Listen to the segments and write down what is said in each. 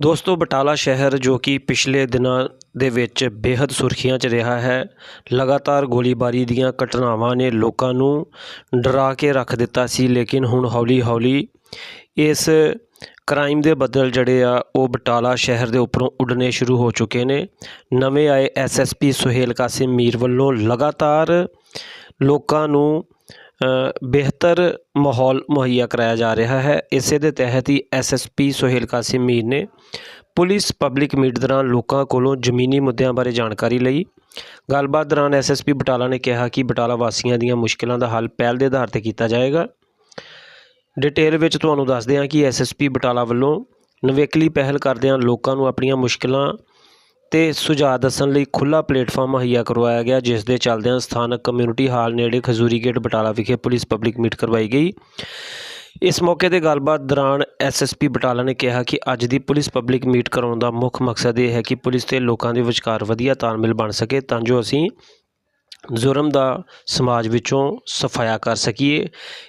ਦੋਸਤੋ, ਬਟਾਲਾ ਸ਼ਹਿਰ ਜੋ ਕਿ ਪਿਛਲੇ ਦਿਨਾਂ ਦੇ ਵਿੱਚ ਬੇਹੱਦ ਸੁਰਖੀਆਂ 'ਚ ਰਿਹਾ ਹੈ, ਲਗਾਤਾਰ ਗੋਲੀਬਾਰੀ ਦੀਆਂ ਘਟਨਾਵਾਂ ਨੇ ਲੋਕਾਂ ਨੂੰ ਡਰਾ ਕੇ ਰੱਖ ਦਿੱਤਾ ਸੀ, ਲੇਕਿਨ ਹੁਣ ਹੌਲੀ ਹੌਲੀ ਇਸ ਕ੍ਰਾਈਮ ਦੇ ਬੱਦਲ ਜਿਹੜੇ ਆ, ਉਹ ਬਟਾਲਾ ਸ਼ਹਿਰ ਦੇ ਉੱਪਰੋਂ ਉੱਡਣੇ ਸ਼ੁਰੂ ਹੋ ਚੁੱਕੇ ਨੇ। ਨਵੇਂ ਆਏ ਐਸਐਸਪੀ ਸੁਹੇਲ ਕਾਸਿਮ ਮੀਰ ਵੱਲੋਂ ਲਗਾਤਾਰ ਲੋਕਾਂ ਨੂੰ ਬਿਹਤਰ ਮਾਹੌਲ ਮੁਹੱਈਆ ਕਰਾਇਆ ਜਾ ਰਿਹਾ ਹੈ। ਇਸੇ ਦੇ ਤਹਿਤ ਹੀ ਐਸਐਸਪੀ ਸੁਹੇਲ ਕਾਸਿਮ ਮੀਰ ਨੇ ਪੁਲਿਸ ਪਬਲਿਕ ਮੀਟ ਦੌਰਾਨ ਲੋਕਾਂ ਕੋਲੋਂ ਜ਼ਮੀਨੀ ਮੁੱਦਿਆਂ ਬਾਰੇ ਜਾਣਕਾਰੀ ਲਈ। ਗੱਲਬਾਤ ਦੌਰਾਨ ਐਸਐਸਪੀ ਬਟਾਲਾ ਨੇ ਕਿਹਾ ਕਿ ਬਟਾਲਾ ਵਾਸੀਆਂ ਦੀਆਂ ਮੁਸ਼ਕਲਾਂ ਦਾ ਹੱਲ ਪਹਿਲ ਦੇ ਆਧਾਰ ਤੇ ਕੀਤਾ ਜਾਏਗਾ। ਡਿਟੇਲ ਵਿੱਚ ਤੁਹਾਨੂੰ ਦੱਸਦੇ ਹਾਂ ਕਿ ਐਸਐਸਪੀ ਬਟਾਲਾ ਵੱਲੋਂ ਨਵੇਕਲੀ ਪਹਿਲ ਕਰਦਿਆਂ ਲੋਕਾਂ ਨੂੰ ਆਪਣੀਆਂ ਮੁਸ਼ਕਲਾਂ ਤੇ ਸੁਝਾਅ ਦੱਸਣ ਲਈ ਖੁੱਲਾ ਪਲੇਟਫਾਰਮ ਮੁਹੱਈਆ ਕਰਵਾਇਆ ਗਿਆ, ਜਿਸ ਦੇ ਚੱਲਦਿਆਂ ਸਥਾਨਕ ਕਮਿਊਨਿਟੀ ਹਾਲ ਨੇੜੇ ਖਜ਼ੂਰੀ ਗੇਟ ਬਟਾਲਾ ਵਿਖੇ ਪੁਲਿਸ ਪਬਲਿਕ ਮੀਟ ਕਰਵਾਈ ਗਈ। ਇਸ ਮੌਕੇ ਤੇ ਗੱਲਬਾਤ ਦੌਰਾਨ ਐਸਐਸਪੀ ਬਟਾਲਾ ਨੇ ਕਿਹਾ ਕਿ ਅੱਜ ਦੀ ਪੁਲਿਸ ਪਬਲਿਕ ਮੀਟ ਕਰਾਉਣ ਦਾ ਮੁੱਖ ਮਕਸਦ ਇਹ ਹੈ ਕਿ ਪੁਲਿਸ ਤੇ ਲੋਕਾਂ ਦੇ ਵਿਚਕਾਰ ਵਧੀਆ ਤਾਲਮੇਲ ਬਣ ਸਕੇ, ਤਾਂ ਜੋ ਅਸੀਂ ਜੁਰਮ ਦਾ ਸਮਾਜ ਵਿੱਚੋਂ ਸਫਾਇਆ ਕਰ ਸਕੀਏ।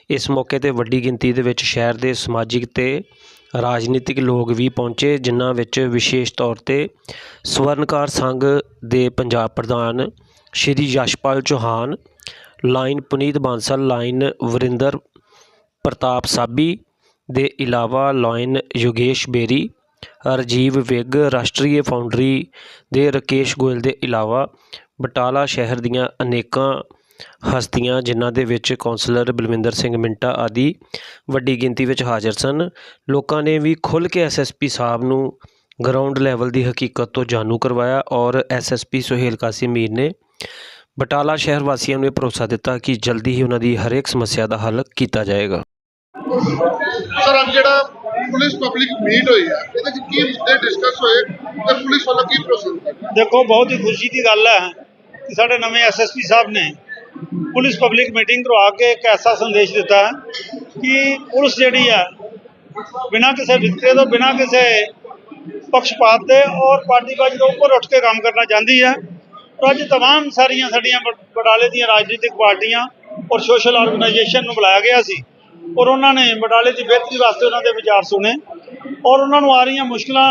ਇਸ ਮੌਕੇ ਤੇ ਵੱਡੀ ਗਿਣਤੀ ਦੇ ਵਿੱਚ ਸ਼ਹਿਰ ਦੇ ਸਮਾਜਿਕ ਤੇ ਰਾਜਨੀਤਿਕ ਲੋਕ ਵੀ ਪਹੁੰਚੇ, ਜਿਨ੍ਹਾਂ ਵਿੱਚ ਵਿਸ਼ੇਸ਼ ਤੌਰ ਤੇ ਸਵਰਨਕਾਰ ਸੰਘ ਦੇ ਪੰਜਾਬ ਪ੍ਰਧਾਨ ਸ਼੍ਰੀ ਯਸ਼ਪਾਲ ਚੌਹਾਨ, ਲਾਇਨ ਪੁਨੀਤ ਬਾਂਸਲ ਲਾਈਨ ਵਰਿੰਦਰ ਪ੍ਰਤਾਪ ਸਾਬੀ, ਦੇ ਇਲਾਵਾ ਲਾਇਨ ਯੋਗੇਸ਼ ਬੇਰੀ, ਰਾਜੀਵ ਵਿਗ, ਰਾਸ਼ਟਰੀ ਫਾਊਂਡਰੀ ਦੇ ਰਾਕੇਸ਼ ਗੋਇਲ ਦੇ ਇਲਾਵਾ ਬਟਾਲਾ ਸ਼ਹਿਰ ਦੀਆਂ ਅਨੇਕਾਂ ਹਸਤੀਆਂ ਜਿਨ੍ਹਾਂ ਦੇ ਵਿੱਚ ਕੌਂਸਲਰ ਬਲਵਿੰਦਰ ਸਿੰਘ ਮਿੰਟਾ ਆਦਿ ਵੱਡੀ ਗਿਣਤੀ ਵਿੱਚ ਹਾਜ਼ਰ ਸਨ ਲੋਕਾਂ ਨੇ ਵੀ ਖੁੱਲ੍ਹ ਕੇ ਐਸਐਸਪੀ ਸਾਹਿਬ ਨੂੰ ਗਰਾਊਂਡ ਲੈਵਲ ਦੀ ਹਕੀਕਤ ਤੋਂ ਜਾਣੂ ਕਰਵਾਇਆ ਔਰ ਐਸਐਸਪੀ ਸੁਹੇਲ ਕਾਸਿਮ ਮੀਰ ਨੇ ਬਟਾਲਾ ਸ਼ਹਿਰ ਵਾਸੀਆਂ ਨੂੰ ਇਹ ਭਰੋਸਾ ਦਿੱਤਾ ਕਿ ਜਲਦੀ ਹੀ ਉਹਨਾਂ ਦੀ ਹਰੇਕ ਸਮੱਸਿਆ ਦਾ ਹੱਲ ਕੀਤਾ ਜਾਏਗਾ। ਸਰ ਅੱਜ ਜਿਹੜਾ ਪੁਲਿਸ ਪਬਲਿਕ ਮੀਟ ਹੋਈ ਹੈ ਇਹਦੇ ਵਿੱਚ ਕੀ ਮੁੱਦੇ ਡਿਸਕਸ ਹੋਏ ਤੇ ਪੁਲਿਸ ਵੱਲੋਂ ਕੀ ਪ੍ਰੋਸੈਸ ਹੈ ਦੇਖੋ ਬਹੁਤ ਹੀ ਖੁਸ਼ੀ ਦੀ ਗੱਲ ਹੈ ਕਿ ਸਾਡੇ ਨਵੇਂ ਐਸਐਸਪੀ ਸਾਹਿਬ ਨੇ ਪੁਲਿਸ ਪਬਲਿਕ ਮੀਟਿੰਗ ਕਰਵਾ ਕੇ ਇੱਕ ਐਸਾ ਸੰਦੇਸ਼ ਦਿੱਤਾ ਹੈ ਕਿ ਪੁਲਿਸ ਜਿਹੜੀ ਹੈ ਬਿਨਾਂ ਕਿਸੇ ਵਿਤਕਰੇ ਤੋਂ ਬਿਨਾਂ ਕਿਸੇ ਪੱਖਪਾਤ ਦੇ ਔਰ ਪਾਰਟੀਬਾਜ਼ੀ ਤੋਂ ਉੱਪਰ ਉੱਠ ਕੇ ਕੰਮ ਕਰਨਾ ਚਾਹੁੰਦੀ ਹੈ ਔਰ ਅੱਜ तमाम ਸਾਰੀਆਂ ਸਾਡੀਆਂ ਬ- ਬਟਾਲੇ ਦੀਆਂ ਰਾਜਨੀਤਿਕ ਪਾਰਟੀਆਂ ਔਰ ਸੋਸ਼ਲ ਆਰਗੇਨਾਈਜੇਸ਼ਨ ਨੂੰ ਬੁਲਾਇਆ ਗਿਆ ਸੀ ਔਰ ਉਹਨਾਂ ਨੇ ਬਟਾਲੇ ਦੀ ਬਿਹਤਰੀ ਵਾਸਤੇ ਉਹਨਾਂ ਦੇ ਵਿਚਾਰ ਸੁਣੇ ਔਰ ਉਹਨਾਂ ਨੂੰ ਆ ਰਹੀਆਂ ਮੁਸ਼ਕਲਾਂ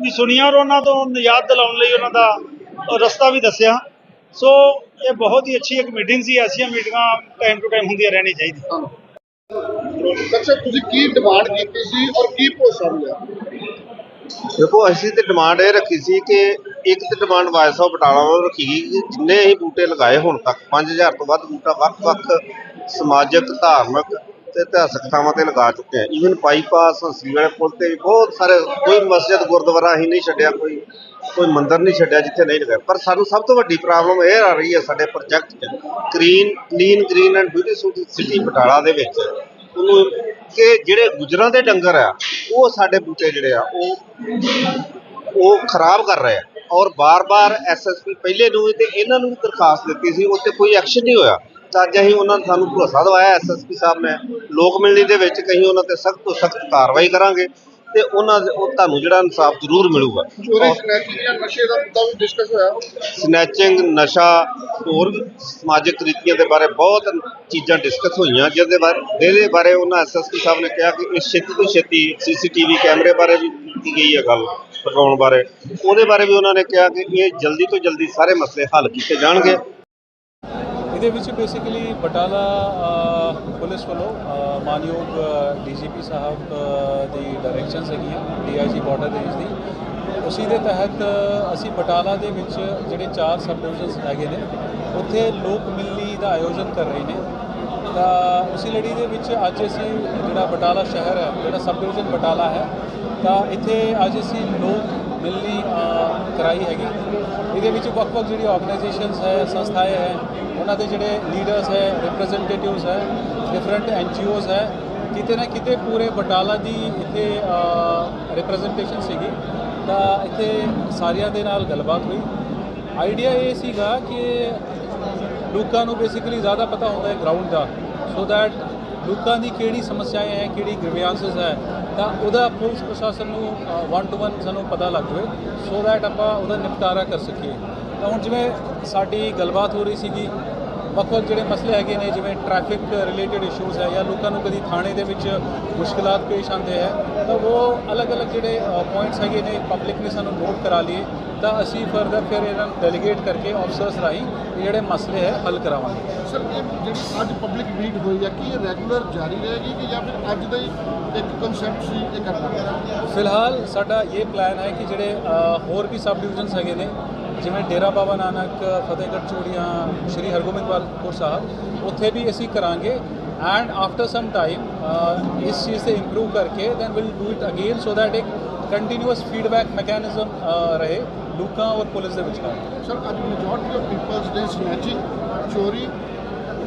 ਵੀ ਸੁਣੀਆਂ ਔਰ ਉਹਨਾਂ ਤੋਂ ਨਿਜਾਤ ਦਿਲਾਉਣ ਲਈ ਉਹਨਾਂ ਦਾ ਅ, ਰਸਤਾ ਵੀ ਦੱਸਿਆ ਸੋ ਇਹ ਬਹੁਤ ਹੀ ਅੱਛੀ ਇੱਕ ਮੀਟਿੰਗ ਸੀ ਐਸੀਆਂ ਮੀਟਿੰਗਾਂ ਟਾਈਮ ਟੂ ਟਾਈਮ ਹੁੰਦੀਆਂ ਰਹਿਣੀ ਚਾਹੀਦੀ ਅੱਛਾ ਤੁਸੀਂ ਕੀ ਡਿਮਾਂਡ ਕੀਤੀ ਸੀ ਔਰ ਕੀ ਭਰੋਸਾ ਮਿਲਿਆ ਦੇਖੋ ਅਸੀਂ ਤੇ ਡਿਮਾਂਡ ਇਹ ਰੱਖੀ ਸੀ ਕਿ ਇੱਕ ਤੇ ਡਿਮਾਂਡ ਵਾਇਸ ਆਫ ਬਟਾਲਾ ਵੱਲੋਂ ਰੱਖੀ ਗਈ ਕਿ ਜਿੰਨੇ ਹੀ ਬੂਟੇ ਲਗਾਏ ਹੁਣ ਤੱਕ 5000 ਤੋਂ ਵੱਧ ਬੂਟਾ ਵੱਖ-ਵੱਖ ਸਮਾਜਿਕ ਧਾਰਮਿਕ ਤੇ ਇਤਿਹਾਸਕ ਥਾਵਾਂ ਤੇ ਲਗਾ ਚੁੱਕੇ ਆ ਈਵਨ ਬਾਈਪਾਸ ਹੰਸੀ ਵਾਲੇ ਪੁਲ ਤੇ ਵੀ ਬਹੁਤ ਸਾਰੇ ਕੋਈ ਮਸਜਿਦ ਗੁਰਦੁਆਰਾ ਹੀ ਨਹੀਂ ਛੱਡਿਆ ਕੋਈ। ਕੋਈ ਮੰਦਿਰ ਨਹੀਂ ਛੱਡਿਆ ਜਿੱਥੇ ਨਹੀਂ ਲਗਾਇਆ। ਪਰ ਸਾਨੂੰ ਸਭ ਤੋਂ ਵੱਡੀ ਪ੍ਰੋਬਲਮ ਇਹ ਆ ਰਹੀ ਹੈ ਸਾਡੇ ਪ੍ਰੋਜੈਕਟ 'ਚ clean clean green and beautiful city Batala ਦੇ ਵਿੱਚ। ਉਹਨੂੰ ਕਿ ਜਿਹੜੇ ਗੁਜਰਾਂ ਦੇ ਡੰਗਰ ਆ, ਉਹ ਸਾਡੇ ਬੂਟੇ ਜਿਹੜੇ ਆ, ਉਹ ਉਹ ਖਰਾਬ ਕਰ ਰਹੇ ਆ। ਔਰ ਬਾਰ-ਬਾਰ ਐਸਐਸਪੀ ਪਹਿਲੇ ਨੂੰ ਤੇ ਇਹਨਾਂ ਨੂੰ ਵੀ ਦਰਖਾਸਤ ਦਿੱਤੀ ਸੀ ਉੱਤੇ ਕੋਈ ਐਕਸ਼ਨ ਨਹੀਂ ਹੋਇਆ। ਤਾਂ ਅੱਜ ਅਸੀਂ ਉਹਨਾਂ ਨੇ ਸਾਨੂੰ ਭਰੋਸਾ ਦਵਾਇਆ ਐਸਐਸਪੀ ਸਾਹਿਬ ਨੇ। ਲੋਕ ਮਿਲਣੀ ਦੇ ਵਿੱਚ ਕਹੀਂ ਉਹਨਾਂ ਤੇ ਸਖਤ ਤੋਂ ਸਖਤ ਕਾਰਵਾਈ ਕਰਾਂਗੇ। ਤੇ ਉਹਨਾਂ ਦੇ- ਉਹ ਤੁਹਾਨੂੰ ਜਿਹੜਾ ਇਨਸਾਫ ਜ਼ਰੂਰ ਮਿਲੂਗਾ। ਚੋਰੀ ਸਨੈਚਿੰਗ ਜਾਂ ਨਸ਼ੇ ਦਾ ਮੁੱਦਾ ਵੀ ਡਿਸਕਸ ਹੋਇਆ ਸਨੈਚਿੰਗ ਨਸ਼ਾ ਹੋਰ ਸਮਾਜਿਕ ਕ੍ਰਿਤੀਆਂ ਦੇ ਬਾਰੇ ਬਹੁਤ ਚੀਜ਼ਾਂ ਡਿਸਕਸ ਹੋਈਆਂ ਜਿਹਦੇ ਬਾਰੇ ਜਿਹਦੇ ਬਾਰੇ ਉਹਨਾਂ ਐਸਐਸਪੀ ਸਾਹਿਬ ਨੇ ਕਿਹਾ ਕਿ ਇਸ ਛੇਤੀ ਤੋਂ ਛੇਤੀ ਸੀਸੀਟੀਵੀ ਕੈਮਰੇ ਬਾਰੇ ਵੀ ਕੀਤੀ ਗਈ ਹੈ ਗੱਲ ਲਗਾਉਣ ਬਾਰੇ। ਉਹਦੇ ਬਾਰੇ ਵੀ ਉਹਨਾਂ ਨੇ ਕਿਹਾ ਕਿ ਇਹ ਜਲਦੀ ਤੋਂ ਜਲਦੀ ਸਾਰੇ ਮਸਲੇ ਹੱਲ ਕੀਤੇ ਜਾਣਗੇ। ਇਹਦੇ ਵਿੱਚ ਬੇਸਿਕਲੀ ਬਟਾਲਾ ਪੁਲਿਸ ਵੱਲੋਂ ਅ, ਮਾਨਯੋਗ ਡੀਜੀਪੀ ਸਾਹਿਬ ਦੀ ਡਾਇਰੈਕਸ਼ਨ ਹੈਗੀਆਂ ਡੀਆਈਜੀ ਬਾਰਡਰ ਰੇਂਜ ਦੀ ਉਸੇ ਦੇ ਤਹਿਤ ਅਸੀਂ ਬਟਾਲਾ ਦੇ ਵਿੱਚ ਜਿਹੜੇ ਚਾਰ ਸਬ ਡਿਵੀਜ਼ਨਸ ਹੈਗੇ ਨੇ ਉੱਥੇ ਲੋਕ ਮਿਲਣੀ ਦਾ ਆਯੋਜਨ ਕਰ ਰਹੇ ਨੇ। ਤਾਂ ਉਸੇ ਲੜੀ ਦੇ ਵਿੱਚ ਅੱਜ ਅਸੀਂ ਜਿਹੜਾ ਬਟਾਲਾ ਸ਼ਹਿਰ ਹੈ ਜਿਹੜਾ ਸਬ ਡਿਵੀਜ਼ਨ ਬਟਾਲਾ ਹੈ ਤਾਂ ਇੱਥੇ ਅੱਜ ਅਸੀਂ ਲੋਕ ਮਿਲਣੀ ਕਰਾਈ ਹੈਗੀ। ਇਹਦੇ ਵਿੱਚ ਵੱਖ-ਵੱਖ ਜਿਹੜੀ ਆਰਗੇਨਾਈਜੇਸ਼ਨਸ ਹੈ, ਸੰਸਥਾਏ ਹੈ, ਉਹਨਾਂ ਦੇ ਜਿਹੜੇ ਲੀਡਰਸ ਹੈ ਰਿਪਰੈਜ਼ੈਂਟੇਟਿਵਸ ਹੈ ਡਿਫਰੈਂਟ ਐਨਜੀਓਜ਼ ਹੈ, ਕਿਤੇ ਨਾ ਕਿਤੇ ਪੂਰੇ ਬਟਾਲਾ ਦੀ ਇੱਥੇ ਰਿਪਰੈਜ਼ੈਂਟੇਸ਼ਨ ਸੀਗੀ। ਤਾਂ ਇੱਥੇ ਸਾਰਿਆਂ ਦੇ ਨਾਲ ਗੱਲਬਾਤ ਹੋਈ। ਆਈਡੀਆ ਇਹ ਸੀਗਾ ਕਿ ਲੋਕਾਂ ਨੂੰ ਬੇਸਿਕਲੀ ਜ਼ਿਆਦਾ ਪਤਾ ਹੁੰਦਾ ਹੈ ਗਰਾਊਂਡ ਦਾ। ਸੋ ਦੈਟ ਲੋਕਾਂ ਦੀ ਕਿਹੜੀ ਸਮੱਸਿਆएं ਹੈ, ਕਿਹੜੀ ਗ੍ਰੀਵੈਂਸਸ ਹੈ, ਤਾਂ ਉਹਦਾ ਪੁਲਿਸ ਪ੍ਰਸ਼ਾਸਨ ਨੂੰ ਵਨ ਟੂ ਵਨ ਸਾਨੂੰ ਪਤਾ ਲੱਗ ਜਾਵੇ ਸੋ ਦੈਟ ਆਪਾਂ ਉਹਦਾ ਨਿਪਟਾਰਾ ਕਰ ਸਕੀਏ। ਤਾਂ ਹੁਣ ਜਿਵੇਂ ਸਾਡੀ ਗੱਲਬਾਤ ਹੋ ਰਹੀ ਸੀਗੀ ਵੱਖ-ਵੱਖ ਜਿਹੜੇ ਮਸਲੇ ਹੈਗੇ ਨੇ ਜਿਵੇਂ ਟ੍ਰੈਫਿਕ ਰਿਲੇਟਡ ਇਸ਼ੂਜ਼ ਹੈ ਜਾਂ ਲੋਕਾਂ ਨੂੰ ਕਦੀ ਥਾਣੇ ਦੇ ਵਿੱਚ ਮੁਸ਼ਕਲਾਂ ਪੇਸ਼ ਆਉਂਦੇ ਹੈ ਤਾਂ ਉਹ ਅਲੱਗ-ਅਲੱਗ ਜਿਹੜੇ ਪੁਆਇੰਟਸ ਹੈਗੇ ਨੇ ਪਬਲਿਕ ਨੇ ਸਾਨੂੰ ਨੋਟ ਕਰਾ ਲਏ ਤਾਂ ਅਸੀਂ ਫਰਦਰ ਫਿਰ ਇਹਨਾਂ ਨੂੰ ਡੈਲੀਗੇਟ ਕਰਕੇ ਆਫਸਰਸ ਰਾਹੀਂ ਇਹ ਜਿਹੜੇ ਮਸਲੇ ਹੈ ਹੱਲ ਕਰਾਵਾਂਗੇ। ਸਰ ਇਹ ਜਿਹੜੀ ਅੱਜ ਪਬਲਿਕ ਮੀਟ ਹੋਈ ਹੈ ਕੀ ਇਹ ਰੈਗੂਲਰ ਜਾਰੀ ਰਹੇਗੀ ਕਿ ਜਾਂ ਫਿਰ ਅੱਜ ਦਾ ਹੀ ਇੱਕ ਕਨਸੈਪਟ ਸੀ ਇਹ ਕਰਨਾ ਫਿਲਹਾਲ ਸਾਡਾ ਇਹ ਪਲਾਨ ਹੈ ਕਿ ਜਿਹੜੇ ਹੋਰ ਵੀ ਸਬ ਡਿਵੀਜ਼ਨਸ ਹੈਗੇ ਨੇ ਜਿਵੇਂ ਡੇਰਾ ਬਾਬਾ ਨਾਨਕ, ਫਤਿਹਗੜ੍ਹ ਚੂੜੀਆਂ, ਸ਼੍ਰੀ ਹਰਗੋਬਿੰਦਪੁਰ ਸਾਹਿਬ, ਉੱਥੇ ਵੀ ਅਸੀਂ ਕਰਾਂਗੇ। ਐਂਡ ਆਫਟਰ ਸਮ ਟਾਈਮ ਇਸ ਚੀਜ਼ ਤੇ ਇੰਪਰੂਵ ਕਰਕੇ then will do it again so that ਇੱਕ ਕੰਟੀਨਿਊਸ ਫੀਡਬੈਕ ਮੈਕੈਨਿਜ਼ਮ ਰਹੇ ਲੋਕਾਂ ਔਰ ਪੁਲਿਸ ਦੇ ਵਿਚਕਾਰ। ਸਰ ਅੱਜ ਮੈਜੋਰਟੀ ਆਫ ਪੀਪਲਸ ਦੇ ਸਨੈਚਿੰਗ ਚੋਰੀ,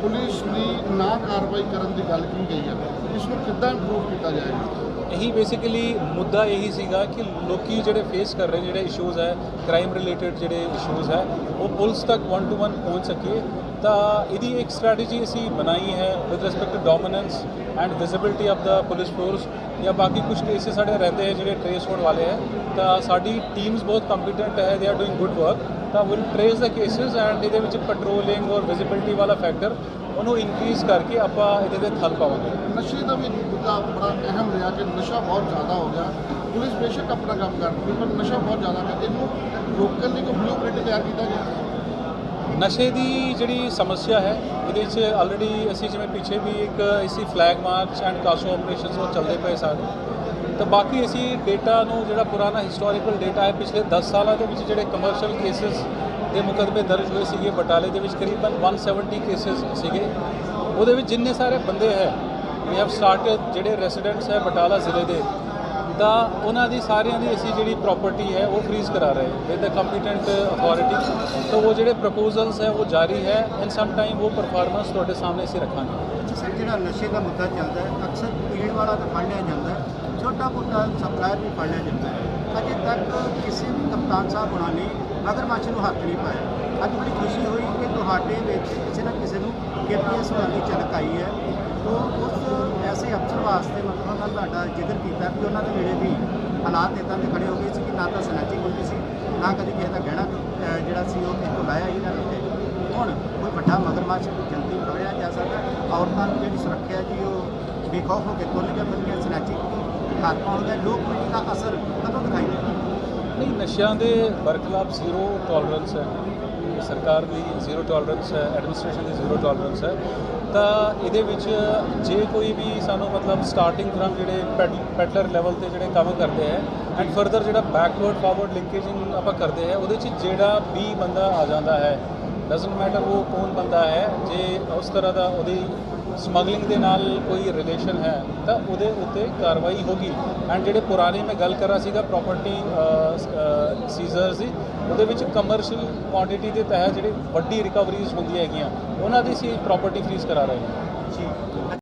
ਪੁਲਿਸ ਦੀ ਨਾ ਕਾਰਵਾਈ ਕਰਨ ਦੀ ਗੱਲ ਕੀਤੀ ਗਈ ਹੈ? ਇਸ ਨੂੰ ਕਿੱਦਾਂ ਇੰਪਰੂਵ ਕੀਤਾ ਜਾਏਗਾ? ਇਹੀ ਬੇਸਿਕਲੀ ਮੁੱਦਾ ਇਹੀ ਸੀਗਾ ਕਿ ਲੋਕੀ ਜਿਹੜੇ ਫੇਸ ਕਰ ਰਹੇ ਜਿਹੜੇ ਇਸ਼ੂਜ਼ ਹੈ ਕ੍ਰਾਈਮ ਰਿਲੇਟਡ ਜਿਹੜੇ ਇਸ਼ੂਜ਼ ਹੈ, ਉਹ ਪੁਲਿਸ ਤੱਕ ਵਨ ਟੂ ਵਨ ਪਹੁੰਚ ਸਕੇ। ਤਾਂ ਇਹਦੀ ਇੱਕ ਸਟ੍ਰੈਟਜੀ ਅਸੀਂ ਬਣਾਈ ਹੈ with respect to dominance and visibility of the police force ਜਾਂ ਬਾਕੀ ਕੁਝ ਕੇਸਿਸ ਸਾਡੇ ਰਹਿੰਦੇ ਹੈ ਜਿਹੜੇ ਟ੍ਰੇਸ ਹੋਣ ਵਾਲੇ ਹੈ। ਤਾਂ ਸਾਡੀ ਟੀਮਸ ਬਹੁਤ ਕੰਪੀਟੈਂਟ ਹੈ they are doing good work ਤਾਂ will trace the cases and ਇਹਦੇ ਵਿੱਚ ਪੈਟਰੋਲਿੰਗ ਔਰ ਵਿਜ਼ਿਬਿਲਟੀ ਵਾਲਾ ਫੈਕਟਰ ਉਹਨੂੰ ਇਨਕਰੀਜ਼ ਕਰਕੇ ਆਪਾਂ ਇਹਦੇ ਤੇ ਥਲ ਪਾਵਾਂਗੇ। ਨਸ਼ੇ ਦਾ ਵੀ ਮੁੱਦਾ ਬੜਾ ਅਹਿਮ ਰਿਹਾ ਕਿ ਨਸ਼ਾ ਬਹੁਤ ਜ਼ਿਆਦਾ ਹੋ ਗਿਆ। ਪੁਲਿਸ ਬੇਸ਼ੱਕ ਆਪਣਾ ਕੰਮ ਕਰਦੀ ਪਰ ਨਸ਼ਾ ਬਹੁਤ ਜ਼ਿਆਦਾ ਹੈ। ਇਹਨੂੰ ਰੋਕਣ ਲਈ ਕੋਈ ਬਲੂਪ੍ਰਿੰਟ ਤਿਆਰ ਕੀਤਾ ਗਿਆ? ਨਸ਼ੇ ਦੀ ਜਿਹੜੀ ਸਮੱਸਿਆ ਹੈ ਇਹਦੇ ਵਿੱਚ ਆਲਰੇਡੀ ਅਸੀਂ ਜਿਵੇਂ ਪਿੱਛੇ ਵੀ ਇੱਕ ਇਸੀ flag march and CASO operations ਉਹ ਚੱਲਦੇ ਪਏ ਸਾਡੇ ਤਾਂ ਬਾਕੀ ਅਸੀਂ ਡੇਟਾ ਨੂੰ ਜਿਹੜਾ ਪੁਰਾਣਾ ਹਿਸਟੋਰੀਕਲ ਡੇਟਾ ਹੈ ਪਿਛਲੇ 10 ਸਾਲਾਂ ਦੇ ਵਿੱਚ ਜਿਹੜੇ ਕਮਰਸ਼ੀਅਲ ਕੇਸਿਸ ਦੇ ਮੁਕੱਦਮੇ ਦਰਜ ਹੋਏ ਸੀਗੇ, ਬਟਾਲੇ ਦੇ ਵਿੱਚ ਕਰੀਬਨ 170 ਕੇਸਿਸ ਸੀਗੇ। ਉਹਦੇ ਵਿੱਚ ਜਿੰਨੇ ਸਾਰੇ ਬੰਦੇ ਹੈ ਵੀ ਹੈਵ ਸਟਾਰਟਡ ਜਿਹੜੇ ਰੈਜ਼ੀਡੈਂਟਸ ਹੈ ਬਟਾਲਾ ਜ਼ਿਲ੍ਹੇ ਦੇ ਦਾ ਉਹਨਾਂ ਦੀ ਸਾਰਿਆਂ ਦੀ ਅਸੀਂ ਜਿਹੜੀ ਪ੍ਰਾਪਰਟੀ ਹੈ, ਉਹ ਫ੍ਰੀਜ਼ ਕਰਾ ਰਹੇ ਵਿਦ ਦ ਕੰਪੀਟੈਂਟ ਅਥਾਰਟੀ ਤਾਂ ਉਹ ਜਿਹੜੇ ਪ੍ਰਪੋਜ਼ਲਸ ਹੈ, ਉਹ ਜਾਰੀ ਹੈ ਇਨ ਸਮ ਟਾਈਮ ਉਹ ਪਰਫਾਰਮੈਂਸ ਤੁਹਾਡੇ ਸਾਹਮਣੇ ਅਸੀਂ ਰੱਖਾਂਗੇ। ਸਰ, ਜਿਹੜਾ ਨਸ਼ੇ ਦਾ ਮੁੱਦਾ ਚੱਲਦਾ ਹੈ, ਅਕਸਰ ਪੀਣ ਵਾਲਾ ਤਾਂ ਫੜ ਲਿਆ ਜਾਂਦਾ ਛੋਟਾ ਮੋਟਾ ਸਪਲਾਇਰ ਵੀ ਫੜ ਲਿਆ ਜਾਂਦਾ ਹੈ। ਅਜੇ ਤੱਕ ਕਿਸੇ ਵੀ ਕਪਤਾਨ ਸਾਹਿਬ ਹੋਣਾ ਨੇ ਮਗਰਮੱਛ ਨੂੰ ਹੱਥ ਨਹੀਂ ਪਾਇਆ। ਅੱਜ ਬੜੀ ਖੁਸ਼ੀ ਹੋਈ ਕਿ ਤੁਹਾਡੇ ਵਿੱਚ ਕਿਸੇ ਨਾ ਕਿਸੇ ਨੂੰ ਕੇਪੀਐਸ ਹੋਣ ਦੀ ਝਲਕ ਆਈ ਹੈ। ਉਹ ਉਸ ਐਸੇ ਅਫਸਰ ਵਾਸਤੇ ਮਤਲਬ ਉਹਨਾਂ ਦਾ ਤੁਹਾਡਾ ਜ਼ਿਕਰ ਕੀਤਾ ਕਿ ਉਹਨਾਂ ਦੇ ਵੇਲੇ ਵੀ ਹਾਲਾਤ ਇਦਾਂ ਦੇ ਖੜੇ ਹੋ ਗਏ ਸੀ ਕਿ ਨਾ ਤਾਂ ਸਨੈਚਿੰਗ ਹੁੰਦੀ ਸੀ, ਨਾ ਕਦੀ ਕਿਸੇ ਦਾ ਗਹਿਣਾ ਜਿਹੜਾ ਸੀ ਉਹ ਕਿਸੇ ਤੋਂ ਲਾਇਆ ਹੀ ਨਾ ਲੱਗੇ ਹੁਣ ਕੋਈ ਵੱਡਾ ਮਗਰਮੱਛ ਜਲਦੀ ਫੜਿਆ ਜਾ ਸਕਦਾ ਔਰਤਾਂ ਨੂੰ ਜਿਹੜੀ ਸੁਰੱਖਿਆ ਜੀ, ਉਹ ਬੇਖੌਫ ਹੋ ਕੇ ਤੁਰ ਜਾਂਦੀਆਂ ਸਨੈਚਿੰਗ ਹੱਥ ਪਾਉਣ ਦਾ ਲੋਕ ਪੀੜ੍ਹੀ ਦਾ ਅਸਰ ਕਦੋਂ ਦਿਖਾਈ ਨਹੀਂ, ਨਸ਼ਿਆਂ ਦੇ ਬਰਖਲਾਫ ਜ਼ੀਰੋ ਟੋਲਰੈਂਸ ਹੈ। ਸਰਕਾਰ ਦੀ ਜ਼ੀਰੋ ਟੋਲਰੈਂਸ ਹੈ ਐਡਮਿਨਿਸਟ੍ਰੇਸ਼ਨ ਦੀ ਜ਼ੀਰੋ ਟੋਲਰੈਂਸ ਹੈ। ਤਾਂ ਇਹਦੇ ਵਿੱਚ ਜੇ ਕੋਈ ਵੀ ਸਾਨੂੰ ਮਤਲਬ ਸਟਾਰਟਿੰਗ ਫਰਮ ਜਿਹੜੇ ਪੈਟਲਰ ਲੈਵਲ ਤੇ ਜਿਹੜੇ ਕੰਮ ਕਰਦੇ ਹੈ ਐਂਡ ਫਰਦਰ ਜਿਹੜਾ ਬੈਕਵਰਡ ਫਾਰਵਰਡ ਲਿੰਕੇਜਿੰਗ ਆਪਾਂ ਕਰਦੇ ਹੈ, ਉਹਦੇ 'ਚ ਜਿਹੜਾ ਵੀ ਬੰਦਾ ਆ ਜਾਂਦਾ ਹੈ ਡਸਨਟ ਮੈਟਰ ਉਹ ਕੌਣ ਬੰਦਾ ਹੈ, ਜੇ ਉਸ ਤਰ੍ਹਾਂ ਦਾ ਉਹਦੀ ਸਮਗਲਿੰਗ ਦੇ ਨਾਲ ਕੋਈ ਰਿਲੇਸ਼ਨ ਹੈ, ਤਾਂ ਉਹਦੇ ਉੱਤੇ ਕਾਰਵਾਈ ਹੋਗੀ। ਐਂਡ ਜਿਹੜੇ ਪੁਰਾਣੇ ਮੈਂ ਗੱਲ ਕਰ ਸੀਗਾ ਪ੍ਰਾਪਰਟੀ ਸੀਜ਼ਰਸ ਦੀ, ਉਹਦੇ ਵਿੱਚ ਕਮਰਸ਼ੀਅਲ ਕੁਆਂਟੀਟੀ ਦੇ ਤਹਿਤ ਜਿਹੜੀ ਵੱਡੀ ਰਿਕਵਰੀਜ਼ ਹੁੰਦੀਆਂ ਹੈਗੀਆਂ, ਉਹਨਾਂ ਦੀ ਸੀ ਪ੍ਰਾਪਰਟੀ ਫ੍ਰੀਜ਼ ਕਰਾ ਰਹੇ ਹਾਂ।